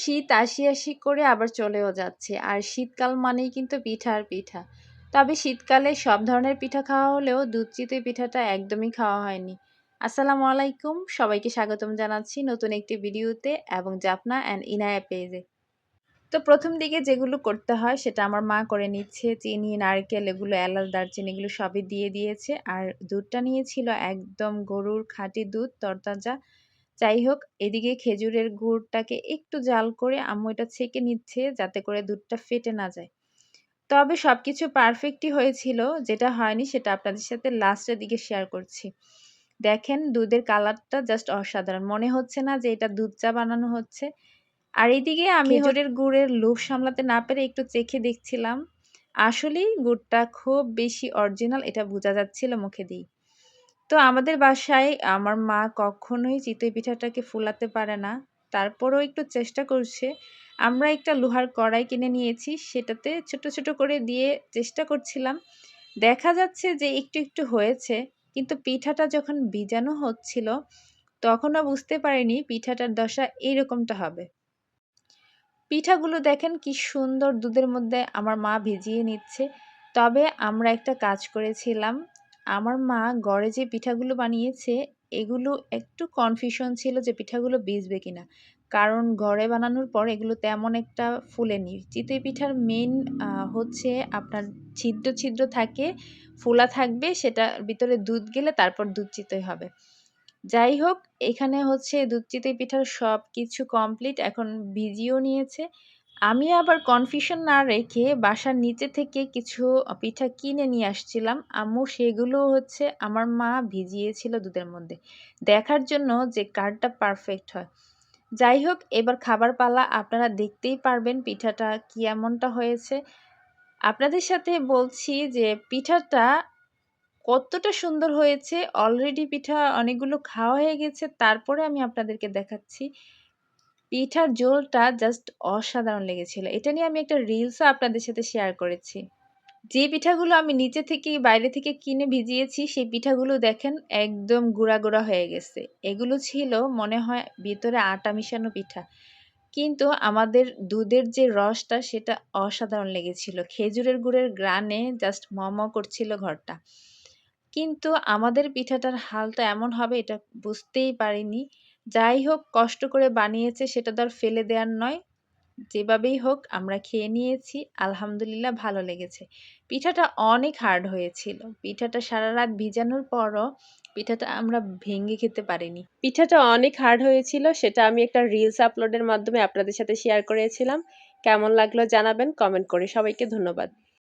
শীত আসি আসি করে আবার চলেও যাচ্ছে। আর শীতকাল মানেই কিন্তু পিঠা আর পিঠা। তবে শীতকালে সব ধরনের পিঠা খাওয়া হলেও দুধ চিতই পিঠাটা একদমই খাওয়া হয়নি। আসসালামু আলাইকুম। সবাইকে স্বাগতম জানাচ্ছি নতুন একটি ভিডিওতে এবং জাপনা অ্যান্ড ইনায়া পেজে। তো প্রথম দিকে যেগুলো করতে হয় সেটা আমার মা করে নিচ্ছে। চিনি, নারকেল এগুলো, এলাচ, দারচিনি এগুলো সবই দিয়ে দিয়েছে। আর দুধটা নিয়েছিল একদম গরুর খাঁটি দুধ, তরতাজা। যাই হোক এদিকে খেজুরের গুড়টাকে একটু জাল করে আম্মু এটা ছেঁকে নিচ্ছে যাতে করে দুধটা ফেটে না যায়। তবে সব কিছু পারফেক্টই হয়েছিল। যেটা হয়নি সেটা আপনাদের সাথে লাস্টের দিকে শেয়ার করছি। দেখেন দুধের কালারটা জাস্ট অসাধারণ। মনে হচ্ছে না যে এটা দুধ চা বানানো হচ্ছে। আর এইদিকে আমি খেজুরের গুড়ের লোভ সামলাতে না পেরে একটু চেখে দেখছিলাম। আসলেই গুড়টা খুব বেশি অরিজিনাল এটা বোঝা যাচ্ছিল মুখে দিই তো আমাদের বাসায় আমার মা কখনোই চিতই পিঠাটাকে ফুলাতে পারে না। তারপরও একটু চেষ্টা করছে। আমরা একটা লোহার কড়াই কিনে নিয়েছি, সেটাতে ছোট ছোট করে দিয়ে চেষ্টা করছিলাম। দেখা যাচ্ছে যে একটু একটু হয়েছে, কিন্তু পিঠাটা যখন ভিজানো হচ্ছিল, তখনও বুঝতে পারিনি পিঠাটার দশা এইরকমটা হবে। পিঠাগুলো দেখেন কি সুন্দর দুধের মধ্যে আমার মা ভিজিয়ে নিচ্ছে। তবে আমরা একটা কাজ করেছিলাম আমার মা গড়ে যে পিঠাগুলো বানিয়েছে, এগুলো একটু কনফিউশন ছিল যে পিঠাগুলো ভিজবে কিনা। কারণ ঘরে বানানোর পর এগুলো তেমন একটা ফুলেনি। চিতই পিঠার মেন হচ্ছে আপনার ছিদ্র ছিদ্র থাকে, ফোলা থাকবে সেটার ভিতরে দুধ গেলে তারপর দুধ চিতই হবে। যাই হোক, এখানে হচ্ছে দুধ চিতই পিঠার সব কিছু কমপ্লিট এখন ভিজিয়েও নিয়েছে। আমি আবার কনফিউশন না রেখে বাসার নিচে থেকে কিছু পিঠা কিনে নিয়ে আসছিলাম। আম্মু, সেগুলো হচ্ছে আমার মা ভিজিয়েছিল দুধের মধ্যে। দেখার জন্য যে কারটা পারফেক্ট হয়। যাই হোক, এবার খাবার পালা আপনারা দেখতেই পারবেন পিঠাটা কি এমনটা হয়েছে। আপনাদের সাথে বলছি যে পিঠাটা কতটা সুন্দর হয়েছে। অলরেডি পিঠা অনেকগুলো খাওয়া হয়ে গেছে। তারপরে আমি আপনাদেরকে দেখাচ্ছি। পিঠার জোলটা জাস্ট অসাধারণ লেগেছিল। এটা নিয়ে আমি একটা রিলসও আপনাদের সাথে শেয়ার করেছি। যে পিঠাগুলো আমি নিচে থেকে বাইরে থেকে কিনে ভিজিয়েছি, সেই পিঠাগুলো দেখেন একদম গুঁড়া গুঁড়া হয়ে গেছে। এগুলো ছিল মনে হয় ভিতরে আটা মিশানো পিঠা। কিন্তু আমাদের দুধের যে রসটা, সেটা অসাধারণ লেগেছিল। খেজুরের গুড়ের গ্রানে জাস্ট মম করছিল ঘরটা। কিন্তু আমাদের পিঠাটার হালটা এমন হবে, এটা বুঝতেই পারিনি। যাই হোক, কষ্ট করে বানিয়েছে সেটা তো আর ফেলে দেওয়ার নয়। যেভাবেই হোক, আমরা খেয়ে নিয়েছি, আলহামদুলিল্লাহ ভালো লেগেছে। পিঠাটা অনেক হার্ড হয়েছিল। পিঠাটা সারা রাত ভিজানোর পরও পিঠাটা আমরা ভেঙে খেতে পারিনি। পিঠাটা অনেক হার্ড হয়েছিল, সেটা আমি একটা রিলস আপলোডের মাধ্যমে আপনাদের সাথে শেয়ার করেছিলাম। কেমন লাগল জানাবেন কমেন্ট করে সবাইকে ধন্যবাদ।